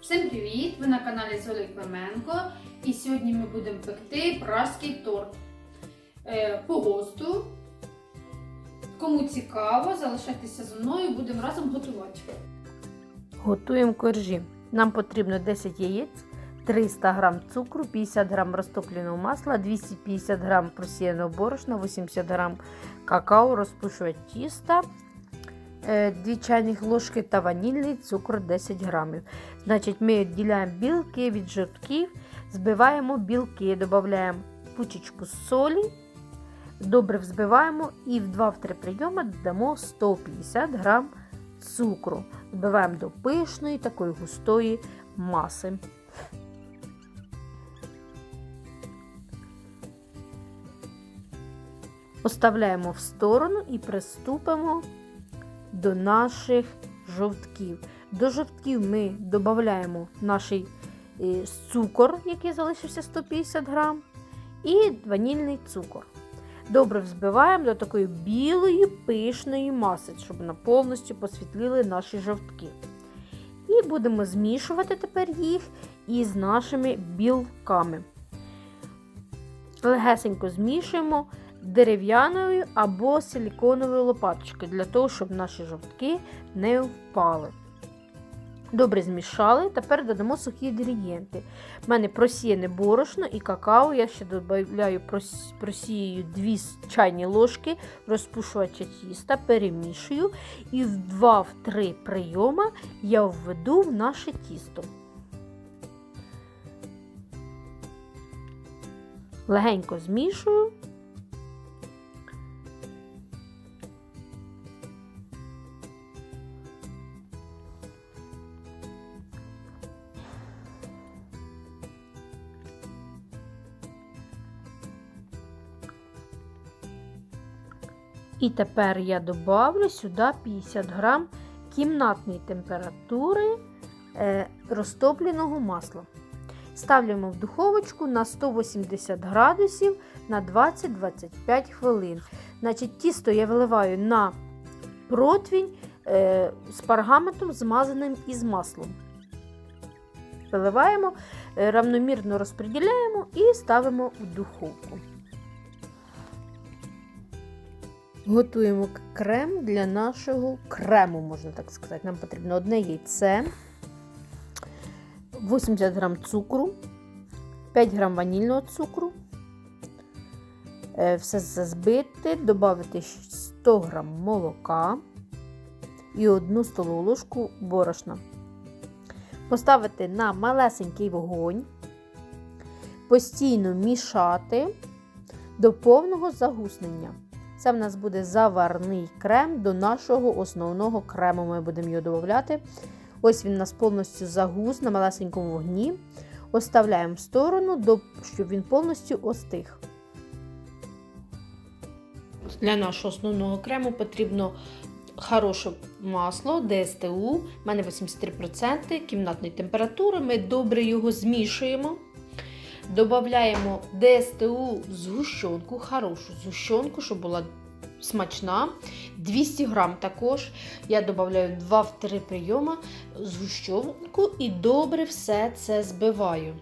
Всім привіт! Ви на каналі Золи Клименко. І сьогодні ми будемо пекти пражський торт Е, по госту. Кому цікаво, залишайтеся зі мною, будемо разом готувати. Готуємо коржі. Нам потрібно 10 яєць, 300 г цукру, 50 г розтопленого масла, 250 г просіяного борошна, 80 г какао, розпушувач тіста, 2 чайних ложки та ванільний цукор 10 г. Значить, ми відділяємо білки від жовтків, збиваємо білки, додаємо пучечку солі, добре взбиваємо і в 2-3 прийоми додамо 150 г цукру. Збиваємо до пишної такої густої маси. Оставляємо в сторону і приступимо до наших жовтків. До жовтків ми додаємо наш е, цукор, який залишився 150 грам, і ванільний цукор. Добре взбиваємо до такої білої пишної маси, щоб вона повністю посвітліли наші жовтки. І будемо змішувати тепер їх із нашими білками. Легесенько змішуємо дерев'яною або силіконовою лопаточкою, для того, щоб наші жовтки не впали. Добре змішали, тепер додамо сухі інгредієнти. У мене просіяне борошно і какао. Я ще додаю просію 2 чайні ложки розпушувача тіста, перемішую і в 2-3 прийоми я введу в наше тісто. Легенько змішую. І тепер я добавлю сюди 50 грам кімнатної температури е, розтопленого масла. Ставляємо в духовочку на 180 градусів на 20-25 хвилин. Значить, Тісто я виливаю на противень е, з паргаментом, змазаним із маслом. Виливаємо, е, равномірно розподіляємо і ставимо в духовку. Готуємо крем для нашого крему, можна так сказати. Нам потрібно одне яйце, 80 г цукру, 5 г ванільного цукру. Е, все збити, додати 100 г молока і 1 столову ложку борошна. Поставити на малесенький вогонь, постійно мішати до повного загуснення. Це в нас буде заварний крем до нашого основного крему. Ми будемо його додати. Ось він у нас повністю загус на малесенькому вогні. Оставляємо в сторону, щоб він повністю остиг. Для нашого основного крему потрібно хороше масло ДСТУ. У мене 83% кімнатної температури. Ми добре його змішуємо. Додаємо ДСТУ згущенку, хорошу згущенку, щоб була смачна. 200 грам також. Я додаю 2-3 прийоми згущенку і добре все це збиваю.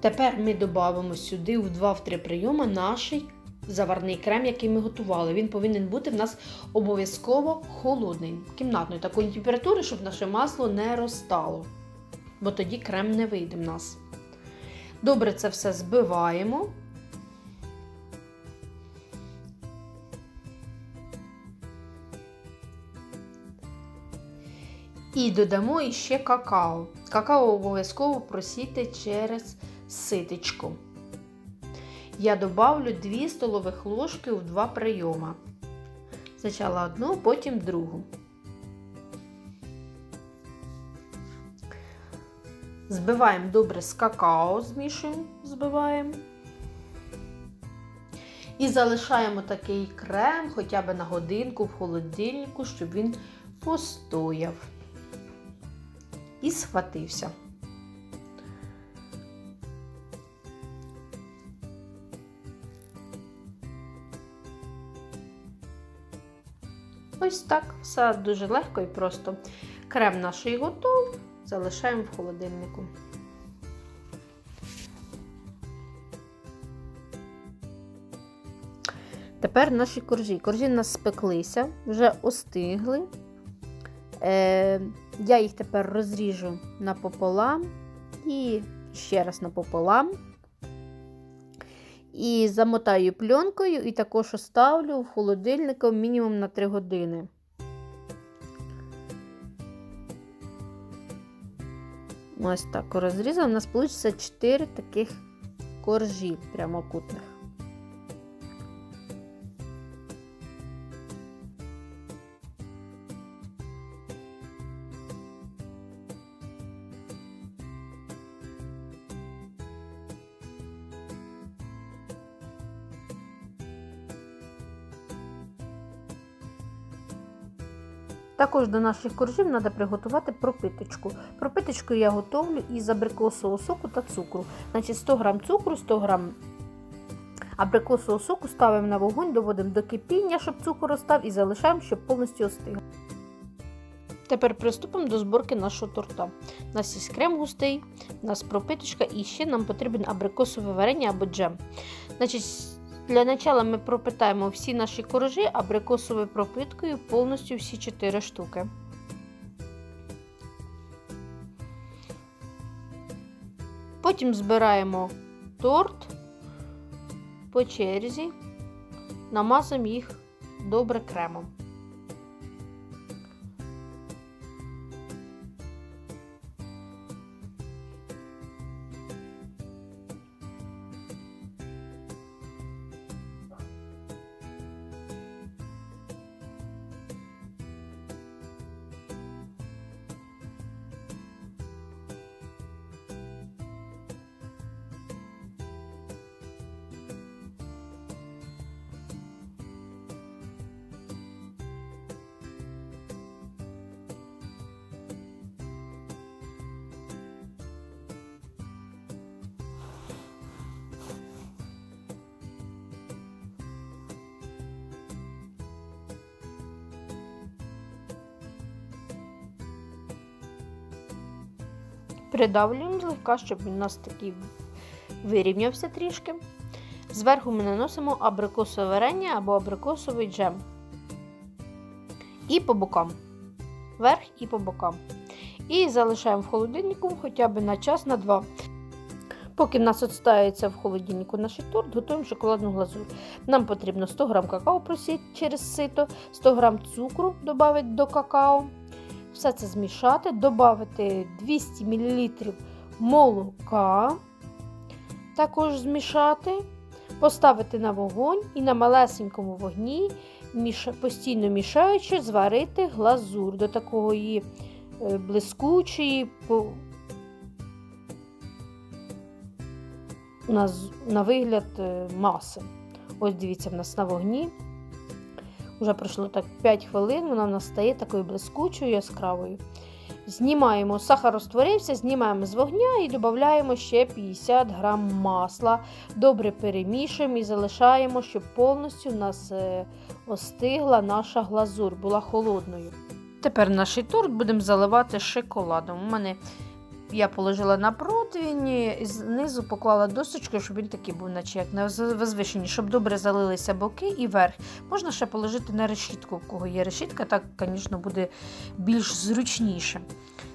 Тепер ми додамо сюди в 2-3 прийоми наш заварний крем, який ми готували. Він повинен бути в нас обов'язково холодний, кімнатної такої температури, щоб наше масло не розтало. Бо тоді крем не вийде в нас. Добре це все збиваємо. І додамо іще какао. Какао обов'язково просійте через ситечко. Я добавлю 2 столових ложки в 2 прийоми. Спочатку одну, потім другу. Збиваємо добре з какао, змішуємо, збиваємо. І залишаємо такий крем хоча б на годинку в холодильнику, щоб він постояв і схватився. Ось так, все дуже легко і просто. Крем наш готовий, залишаємо в холодильнику. Тепер наші коржі. Коржі в нас спеклися, вже остигли. Е, я їх тепер розріжу напополам і ще раз напополам. І замотаю пленкою і також оставлю в холодильнику мінімум на 3 години. Ось так розрізав. У нас вийде 4 таких коржі прямокутних. Також до наших коржів треба приготувати пропиточку. Пропиточку я готовлю із абрикосового соку та цукру. Значить 100 г цукру, 100 г абрикосового соку ставимо на вогонь, доводимо до кипіння, щоб цукор остав, і залишаємо, щоб повністю остиг. Тепер приступимо до зборки нашого торта. У нас є крем густий, у нас пропиточка і ще нам потрібен абрикосове варення або джем. Значить, для начала ми пропитаємо всі наші коржі абрикосовою пропиткою повністю всі 4 штуки. Потім збираємо торт по черзі, намазуємо їх добре кремом. Придавлюємо злегка, щоб він у нас такий вирівнявся трішки. Зверху ми наносимо абрикосове варення або абрикосовий джем. І по бокам. Вверх і по бокам. І залишаємо в холодильнику хоча б на час на два. Поки в нас відстається в холодильнику наш торт, готуємо шоколадну глазурь. Нам потрібно 100 г какао просіяти через сито, 100 г цукру додати до какао. Все це змішати, додати 200 мл молока, також змішати, поставити на вогонь і на малесенькому вогні, постійно мішаючи, зварити глазур до такої е, блискучої, на, вигляд е, маси. Ось дивіться, в нас на вогні. Вже пройшло так 5 хвилин, вона в нас стає такою блискучою, яскравою. Знімаємо, сахар розтворився, знімаємо з вогня і додаємо ще 50 грам масла. Добре перемішуємо і залишаємо, щоб повністю у нас е, остигла наша глазур, була холодною. Тепер наш торт будемо заливати шоколадом. У мене я положила на противень, і знизу поклала досочку, щоб він такий був, наче як на возвишенні, щоб добре залилися боки і верх. Можна ще положити на решітку, в кого є решітка, так, звісно, буде більш зручніше.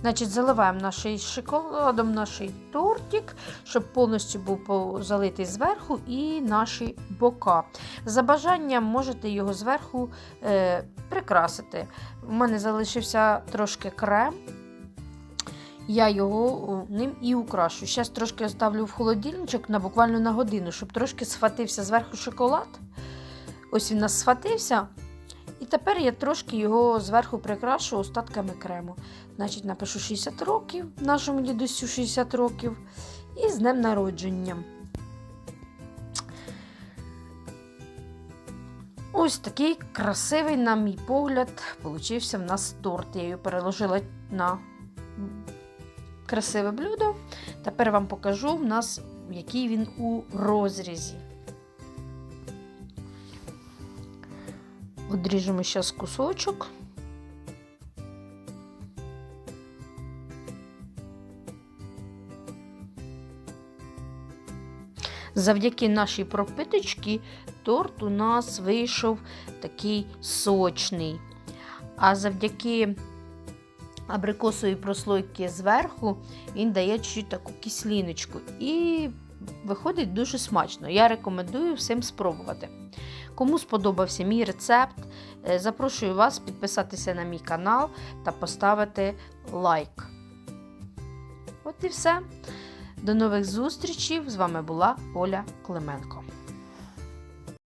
Значить, Заливаємо наш шоколадом наш тортик, щоб повністю був залитий зверху і наші бока. За бажанням можете його зверху е, прикрасити. У мене залишився трошки крем. Я його ним і украшу. Зараз трошки оставлю в холодильничок на буквально на годину, щоб трошки схватився зверху шоколад. Ось він у нас схватився. І тепер я трошки його зверху прикрашу остатками крему. Значить, напишу 60 років, нашому дідусю 60 років. І з днем народження. Ось такий красивий, на мій погляд, получився в нас торт. Я його переложила на красиве блюдо. Тепер вам покажу в нас, який він у розрізі. Одріжемо зараз кусочок. Завдяки нашій пропиточці торт у нас вийшов такий сочний. А завдяки абрикосовій прослойки зверху він дає чуть таку кисліночку. І виходить дуже смачно. Я рекомендую всім спробувати. Кому сподобався мій рецепт, е, запрошую вас підписатися на мій канал та поставити лайк. От і все. До нових зустрічей! З вами була Оля Клименко.